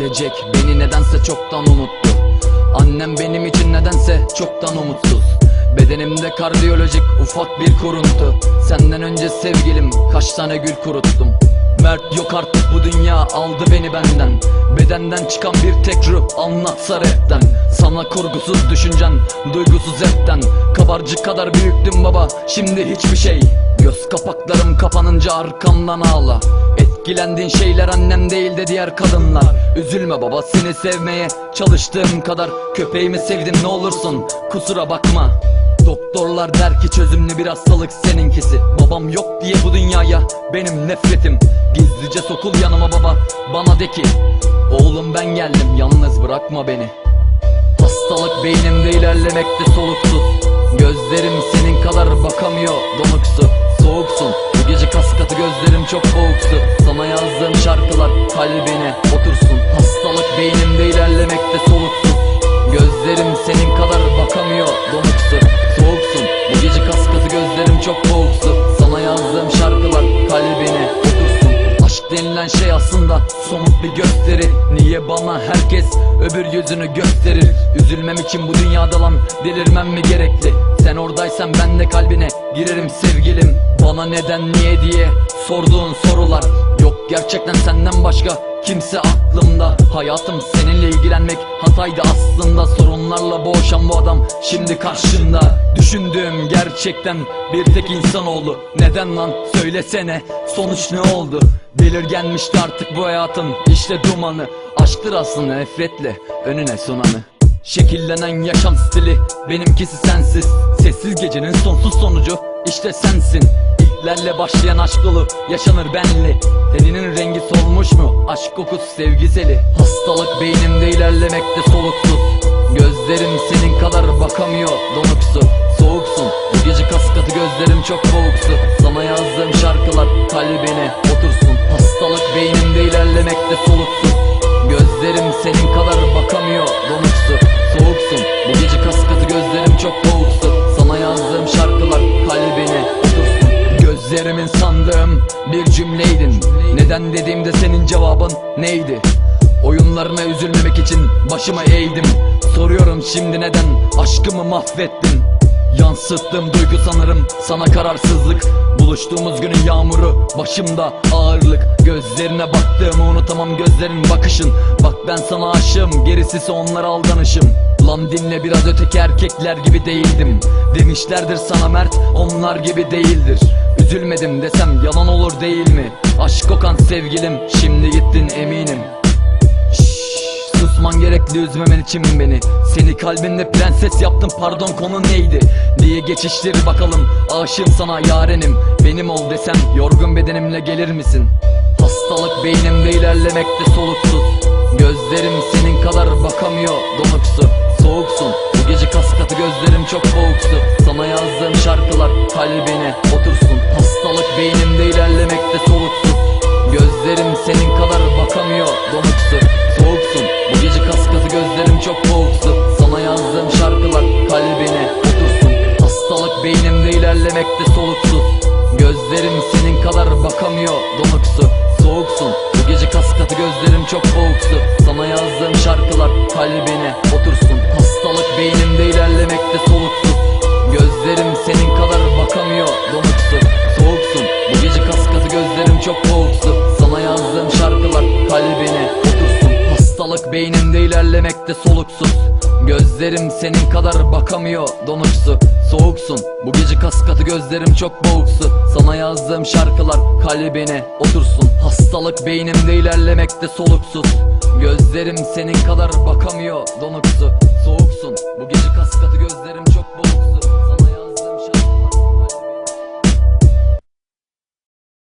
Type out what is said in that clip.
Gelecek. Beni nedense çoktan unuttu. Annem benim için nedense çoktan umutsuz Bedenimde kardiyolojik ufak bir kuruntu. Senden önce sevgilim kaç tane gül kuruttum. Mert yok artık bu dünya aldı beni benden. Bedenden çıkan bir tek ruh anlatsa rapten. Sana kurgusuz düşüncen duygusuz hepten Kabarcık kadar büyüktüm baba şimdi hiçbir şey. Göz kapaklarım kapanınca arkamdan ağla Etkilendiğin şeyler annem değil de diğer kadınlar. Üzülme baba seni sevmeye çalıştığım kadar Köpeğimi sevdim ne olursun kusura bakma. Doktorlar der ki çözümlü bir hastalık seninkisi. Babam yok diye bu dünyaya benim nefretim. Gizlice sokul yanıma baba bana de ki Oğlum ben geldim yalnız bırakma beni. Hastalık beynimde ilerlemekte soluksuz Gözlerim senin kadar bakamıyor donuksu Soğuksun. Bu gece kas katı gözlerim çok boğuksu aslında somut bir gösteri. Niye bana herkes öbür yüzünü gösterir? Üzülmem için bu dünyada lan delirmem mi gerekli? Sen oradaysan ben de kalbine girerim sevgilim. Bana neden niye diye sorduğun sorular gerçekten senden başka kimse aklımda. Hayatım seninle ilgilenmek hataydı aslında. Sorunlarla boğuşan bu adam şimdi karşında. Düşündüğüm gerçekten bir tek insanoğlu. Neden lan? Söylesene. Sonuç ne oldu? Belirgenmişti artık bu hayatın işte dumanı. Aşktır aslında nefretle önüne sunanı. Şekillenen yaşam stili benimkisi sensiz. Sessiz gecenin sonsuz sonucu işte sensin İlklerle başlayan aşk dolu yaşanır benli. Teninin rengi solmuş mu? Aşk kokusu sevgiseli. Hastalık beynimde ilerlemekte soluksuz. Gözlerim senin kadar bakamıyor. Donuksu Soğuksun. Bu gece kas katı gözlerim çok boğuksu Sana yazdığım şarkılar kalbine otursun. Hastalık beynimde ilerlemekte soluksuz. Gözlerim senin kadar bakamıyor. Donuksu Soğuksun. Bu gece kas katı gözlerim çok boğuksu bir cümleydin. Neden dediğimde senin cevabın neydi? Oyunlarına üzülmemek için başıma eğdim. Soruyorum şimdi neden aşkımı mahvettin? Yansıttığım duygu sanırım sana kararsızlık. Buluştuğumuz günün yağmuru başımda ağırlık. Gözlerine baktığımı unutamam gözlerin bakışın. Bak ben sana aşığım gerisisi onlar aldanışım. Lan dinle biraz öteki erkekler gibi değildim. Demişlerdir sana Mert onlar gibi değildir Üzülmedim desem yalan olur değil mi? Aşk kokan sevgilim şimdi gittin eminim. Susman gerekli üzmemen için beni. Seni kalbinde prenses yaptım pardon konu neydi? Diye geçiştir bakalım aşığım sana yarenim. Benim ol desem yorgun bedenimle gelir misin? Hastalık beynimde ilerlemekte soluksuz. Gözlerim senin kadar bakamıyor donuksu Soğuksun. Bu gece kas katı gözlerim çok boğuksu Sana yazdığım şarkılar kalbine otursun Hastalık beynimde ilerlemekte soluksuz. Gözlerim senin kadar bakamıyor donuksu Soğuksun. Bu gece kas katı gözlerim çok boğuksu Sana yazdığım şarkılar kalbine otursun. Hastalık beynimde ilerlemekte soluksuz. Gözlerim senin kadar bakamıyor donuksu Soğuksun. Bu gece kas katı gözlerim çok boğuksu Sana yazdığım şarkılar kalbine otursun. Hastalık beynimde ilerlemekte soluksuz. Gözlerim senin kadar bakamıyor donuksu şarkılar kalbine otursun Hastalık beynimde ilerlemekte soluksuz. Gözlerim senin kadar bakamıyor donuksu. Soğuksun. Bu gece kas katı gözlerim çok boğuksu. Sana yazdığım şarkılar kalbine otursun. Hastalık beynimde ilerlemekte soluksuz. Gözlerim senin kadar bakamıyor donuksu. Soğuksun. Bu gece kas katı gözlerim çok boğuksu